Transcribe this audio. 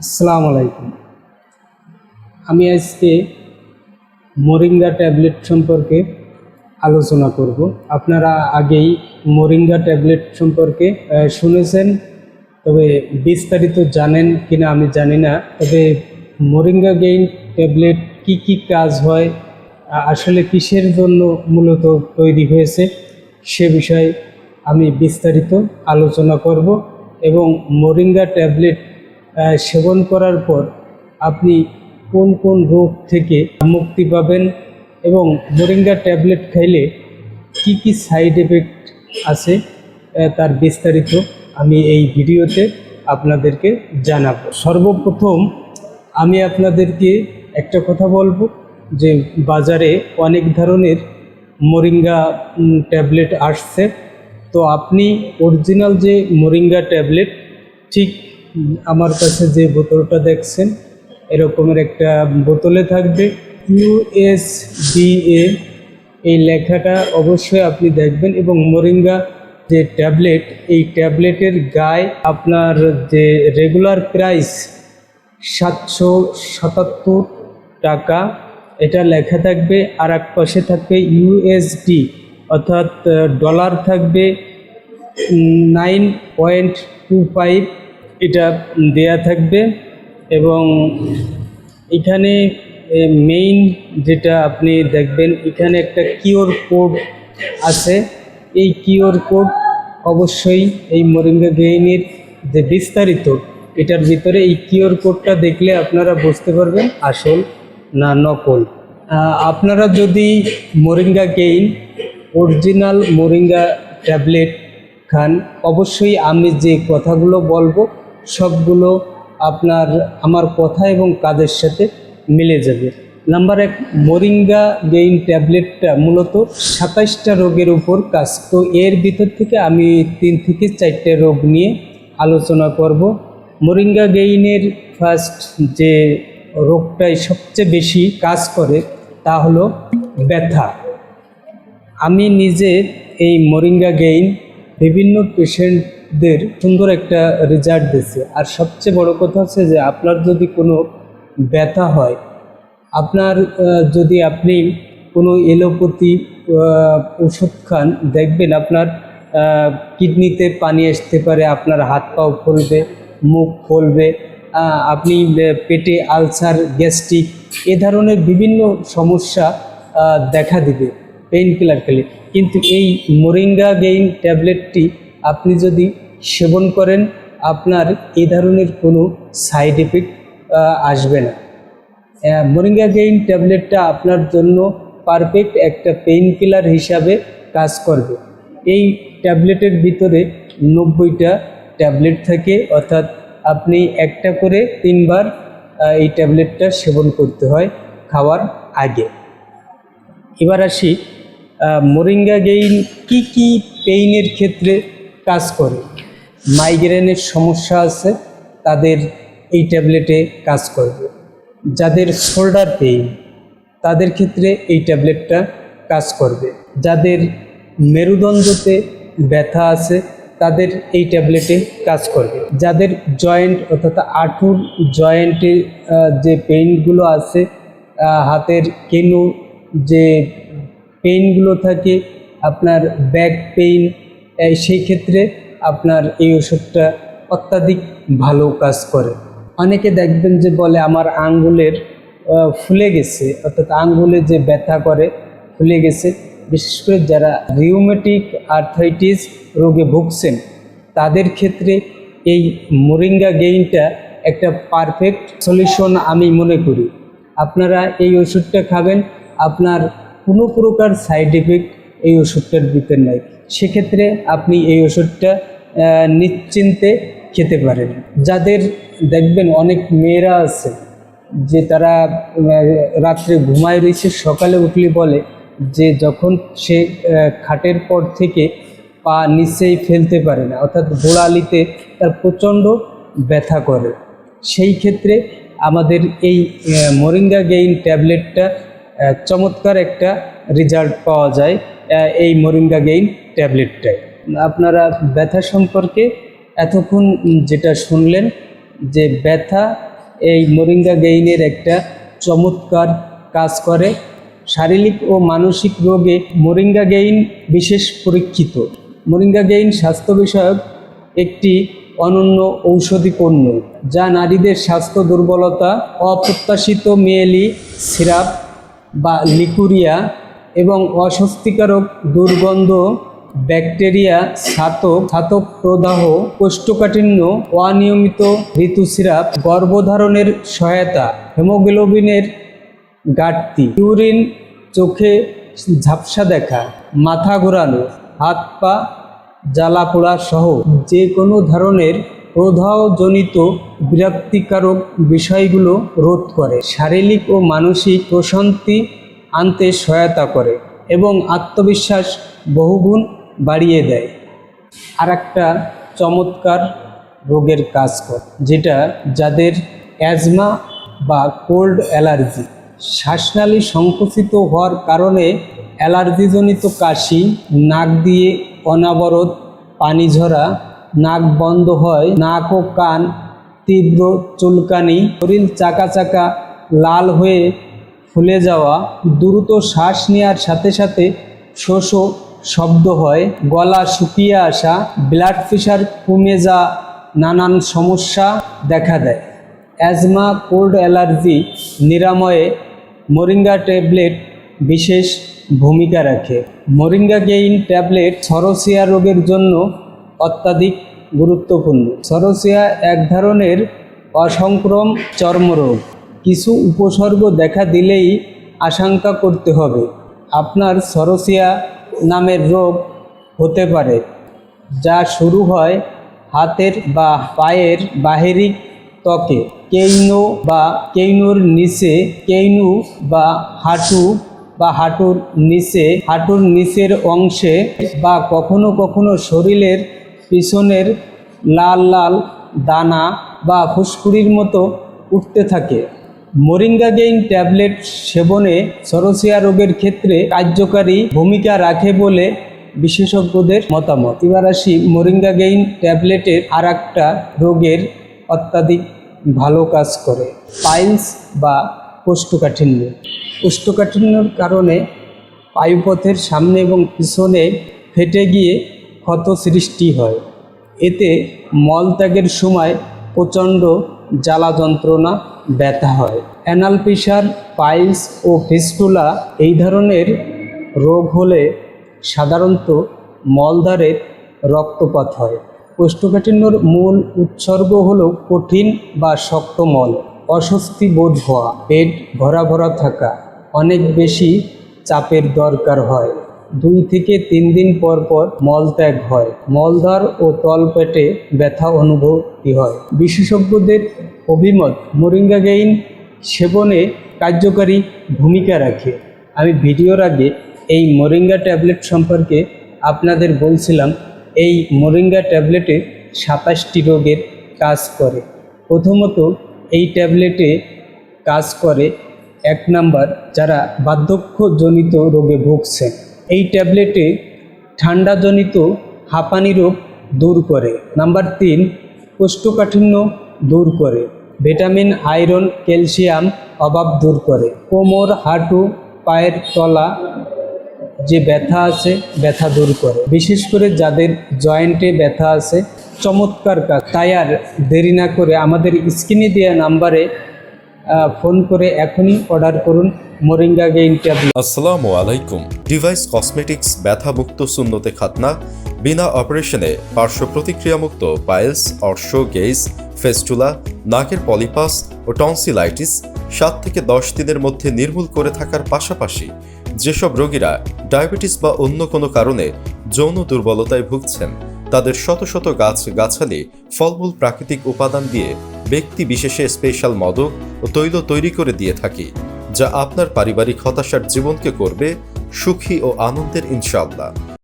আসসালামু আলাইকুম। আমি আজকে মোরিঙ্গা ট্যাবলেট সম্পর্কে আলোচনা করব। আপনারা আগেই মোরিঙ্গা ট্যাবলেট সম্পর্কে শুনেছেন, তবে বিস্তারিত জানেন কিনা আমি জানি না। তবে মোরিঙ্গা গেইন ট্যাবলেট কি কি কাজ হয় আসলে কিসের জন্য মূলত তৈরি হয়েছে, সে বিষয়ে আমি বিস্তারিত আলোচনা করব। এবং মোরিঙ্গা ট্যাবলেট সেবন করার পর আপনি কোন কোন রোগ থেকে মুক্তি পাবেন এবং মোরিঙ্গা ট্যাবলেট খাইলে কি কি সাইড এফেক্ট আছে তার বিস্তারিত আমি এই ভিডিওতে আপনাদেরকে জানাব। সর্বপ্রথম আমি আপনাদেরকে একটা কথা বলব যে বাজারে অনেক ধরনের মোরিঙ্গা ট্যাবলেট আসছে। তো আপনি অরিজিনাল যে মোরিঙ্গা ট্যাবলেট, ঠিক আমার কাছে যে বোতলটা দেখছেন, এরকমের একটা বোতলে থাকবে। ইউএসডিএ এই লেখাটা অবশ্যই আপনি দেখবেন এবং মোরিঙ্গা যে ট্যাবলেট, এই ট্যাবলেটের গায়ে আপনার যে রেগুলার প্রাইস সাতশো সাতাত্তর টাকা, এটা লেখা থাকবে। আর এক পাশে থাকবে ইউএসডি অর্থাৎ ডলার থাকবে নাইন পয়েন্ট টু ফাইভ এটা দেয়া থাকবে এবং এখানে মেইন যেটা আপনি দেখবেন, এখানে একটা কিওর কোড আছে। এই কিওর কোড অবশ্যই এই মোরিঙ্গা গেইনের যে বিস্তারিত, এটার ভিতরে এই কিওর কোডটা দেখলে আপনারা বুঝতে পারবেন আসল না নকল। আপনারা যদি moringa gain, original moringa tablet খান, অবশ্যই আমি যে কথাগুলো বলব সবগুলো আপনার আমার কথা এবং কাজের সাথে মিলে যাবে। নাম্বার এক মোরিঙ্গা গেইন ট্যাবলেটটা মূলত সাতাইশটা রোগের উপর কাজ। তো এর ভিতর থেকে আমি তিন থেকে চারটে রোগ নিয়ে আলোচনা করব। মোরিঙ্গা গেইনের ফার্স্ট যে রোগটাই সবচেয়ে বেশি কাজ করে তা হলো ব্যথা। আমি নিজে এই মোরিঙ্গা গেইন বিভিন্ন পেশেন্টদের সুন্দর একটা রেজাল্ট দিয়েছে আর সবচেয়ে বড় কথা হচ্ছে যে, আপনার যদি কোনো ব্যথা হয়, আপনার যদি আপনি কোনো এলোপ্যাথি ওষুধ খান, দেখবেন আপনার কিডনিতে পানি আসতে পারে, আপনার হাত পাও ফুলবে, মুখ ফুলবে আপনি পেটে আলসার, গ্যাস্ট্রিক এ ধরনের বিভিন্ন সমস্যা দেখা দিবে পেইন কিলার খেলে। কিন্তু এই মোরিঙ্গা গেইন ট্যাবলেটটি আপনি যদি সেবন করেন, আপনার এই ধরনের কোনো সাইড এফেক্ট আসবে না। মোরিঙ্গা গেইন ট্যাবলেটটা আপনার জন্য পারফেক্ট একটা পেইন কিলার হিসাবে কাজ করবে। এই ট্যাবলেটের ভিতরে নব্বইটা ট্যাবলেট থাকে, অর্থাৎ আপনি একটা করে তিনবার এই ট্যাবলেটটা সেবন করতে হয় খাওয়ার আগে। এবার আসি মোরিঙ্গা গেইন কি কি পেইনের ক্ষেত্রে কাজ করে। মাইগ্রেনের সমস্যা আছে, তাদের এই ট্যাবলেটে কাজ করবে। যাদের শোল্ডার পেইন তাদের ক্ষেত্রে এই ট্যাবলেটটা কাজ করবে। যাদের মেরুদণ্ডতে ব্যথা আছে, তাদের এই ট্যাবলেটে কাজ করবে। যাদের জয়েন্ট অর্থাৎ আঁটুর জয়েন্টে যে পেইনগুলো আছে হাতের কেনু যে পেইনগুলো থাকে, আপনার ব্যাক পেইন সেই ক্ষেত্রে আপনার এই ওষুধটা অত্যাধিক ভালো কাজ করে। অনেকে দেখবেন যে বলে, আমার আঙ্গুলের ফুলে গেছে। অর্থাৎ আঙ্গুলে যে ব্যথা করে, ফুলে গেছে। বিশেষ করে যারা রিউমেটিক আর্থাইটিস রোগে ভুগছেন, তাদের ক্ষেত্রে এই মোরিঙ্গা গেইনটা একটা পারফেক্ট সলিউশন আমি মনে করি। আপনারা এই ওষুধটা খাবেন, আপনার কোনো প্রকার সাইড এফেক্ট এই ওষুধটার ভিতরে নাই। সেক্ষেত্রে আপনি এই ওষুধটা নিশ্চিন্তে খেতে পারেন। যাদের দেখবেন অনেক মেয়েরা আছে, যে তারা রাত্রে ঘুমায় রয়েছে, সকালে উঠলে বলে যে যখন সে খাটের পর থেকে পা নিচেই ফেলতে পারে না, অর্থাৎ গোড়ালিতে তার প্রচণ্ড ব্যথা করে। সেই ক্ষেত্রে আমাদের এই মোরিঙ্গা গেইন ট্যাবলেটটা চমৎকার একটা রেজাল্ট পাওয়া যায়। এই মোরিঙ্গা গেইন ট্যাবলেটটায় আপনারা ব্যথা সম্পর্কে এতক্ষণ যেটা শুনলেন যে ব্যথা এই মোরিঙ্গা গেইনের একটা চমৎকার কাজ করে, শারীরিক ও মানসিক রোগে মোরিঙ্গা গেইন বিশেষ পরীক্ষিত। মোরিঙ্গা গেইন স্বাস্থ্য বিষয়ক একটি অনন্য ঔষধি পণ্য, যা নারীদের স্বাস্থ্য দুর্বলতা, অপ্রত্যাশিত মেয়েলি সিরাপ বা লিকুরিয়া এবং অস্বস্তিকারক দুর্গন্ধ, ব্যাকটেরিয়া ছাতক ছাতক প্রদাহ কোষ্ঠকাঠিন্য, অনিয়মিত ঋতুস্রাব, গর্ভধারণের সহায়তা, হেমোগ্লোবিনের ঘাটতি, ইউরিন চোখে ঝাপসা দেখা, মাথা ঘোরানো, হাত পা জ্বালা পোড়া সহ যে কোনো ধরনের প্রদাহজনিত বিরক্তিকারক বিষয়গুলো রোধ করে। শারীরিক ও মানসিক প্রশান্তি আনতে সহায়তা করে এবং আত্মবিশ্বাস বহুগুণ বাড়িয়ে দেয়। আর একটা চমৎকার রোগের কাজ করে, যেটা যাদের অ্যাজমা বা কোল্ড অ্যালার্জি। শ্বাসনালী সংকুচিত হওয়ার কারণে অ্যালার্জিজনিত কাশি, নাক দিয়ে অনাবরত পানি ঝরা, নাক বন্ধ হয়, নাক ও কান তীব্র চুলকানি, শরীর চাকা চাকা লাল হয়ে ফুলে যাওয়া দ্রুত শ্বাস নেওয়ার সাথে সাথে শোষ শব্দ হয়, গলা শুকিয়ে আসা ব্লাড প্রেশার কমে যা, নানান সমস্যা দেখা দেয়। অ্যাজমা, কোল্ড অ্যালার্জি, নিরাময়ে, মোরিঙ্গা ট্যাবলেট বিশেষ ভূমিকা রাখে। মোরিঙ্গা গেইন ট্যাবলেট সরসিয়া রোগের জন্য অত্যাধিক গুরুত্বপূর্ণ। সরসিয়া এক ধরনের অসংক্রম চর্মরোগ। কিছু উপসর্গ দেখা দিলেই আশঙ্কা করতে হবে। আপনার সরসিয়া নামের রোগ হতে পারে, যা শুরু হয় হাতের বা পায়ের বাহিরিক ত্বকে। কেইনো বা কেইনোর নিচে, কেইনু বা হাঁটু বা হাঁটুর নিচে, হাঁটুর নিচের অংশে বা কখনো কখনো শরীরের পিছনের লাল লাল দানা বা ফুসকুড়ির মতো উঠতে থাকে। মোরিঙ্গা গেইন ট্যাবলেট সেবনে সরসিয়া রোগের ক্ষেত্রে কার্যকারী ভূমিকা রাখে বলে বিশেষজ্ঞদের মতামত। এবার আসি মোরিঙ্গা গেইন ট্যাবলেটের আর একটা রোগের অত্যাধিক ভালো কাজ করে, পাইলস বা কোষ্ঠকাঠিন্য। কোষ্ঠকাঠিন্যর কারণে বায়ুপথের সামনে এবং পিছনে ফেটে গিয়ে ক্ষত সৃষ্টি হয়। এতে মলত্যাগের সময় প্রচণ্ড জ্বালা যন্ত্রণা ব্যথা হয়। অ্যানাল প্রেশার পাইলস ও ফিস্টুলা এই ধরনের রোগ হলে সাধারণত মলদ্বারের রক্তপাত হয়। কোষ্ঠকাঠিন্যর মূল উৎসর্গ হল কঠিন বা শক্ত মল, অস্বস্তি বোধ হওয়া, পেট ভরা ভরা থাকা, অনেক বেশি চাপের দরকার হয়। দুই থেকে তিন দিন পর পর মলত্যাগ হয়। মলদ্বার ও তলপেটে ব্যথা অনুভূতি হয়। বিশেষজ্ঞদের অভিমত, মোরিঙ্গা গেইন সেবনে কার্যকারী ভূমিকা রাখে। আমি ভিডিওর আগে এই মোরিঙ্গা ট্যাবলেট সম্পর্কে আপনাদের বলছিলাম, এই মোরিঙ্গা ট্যাবলেটে সাতাশটি রোগের কাজ করে। প্রথমত, এই ট্যাবলেটে কাজ করে এক নাম্বার যারা বার্ধক্যজনিত রোগে ভুগছেন। এই ট্যাবলেটে ঠান্ডাজনিত হাঁপানি রোগ দূর করে। নাম্বার তিন, কোষ্ঠকাঠিন্য দূর করে। ভিটামিন, আয়রন, ক্যালসিয়াম অভাব দূর করে। কোমর, হাঁটু, পায়ের তলা যে ব্যথা আছে, ব্যথা দূর করে। বিশেষ করে যাদের জয়েন্টে ব্যথা আছে, চমৎকার কাজ। তাই আর দেরি না করে আমাদের স্ক্রিনে দেওয়া নাম্বারে ফোন করে এখনই অর্ডার করুন মোরিঙ্গা গেইন ট্যাবলেট আসসালামু আলাইকুম। ডিভাইস কসমেটিক্স ব্যথামুক্ত শূন্যতে খাতনা, বিনা অপারেশনে পার্শ্ব প্রতিক্রিয়ামুক্ত পাইলস, অর্শ, গেইস, ফেস্টুলা, নাকের পলিপাস ও টনসিলাইটিস সাত থেকে দশ দিনের মধ্যে নির্মূল করে থাকার পাশাপাশি যেসব রোগীরা ডায়াবেটিস বা অন্য কোনো কারণে যৌন দুর্বলতায় ভুগছেন, তাদের শত শত গাছ গাছালি, ফলমূল প্রাকৃতিক উপাদান দিয়ে ব্যক্তি বিশেষে স্পেশাল মদক ও তৈল তৈরি করে দিয়ে থাকি, যা আপনার পারিবারিক হতাশার জীবনকে করবে সুখী ও আনন্দের ইনশাআল্লাহ।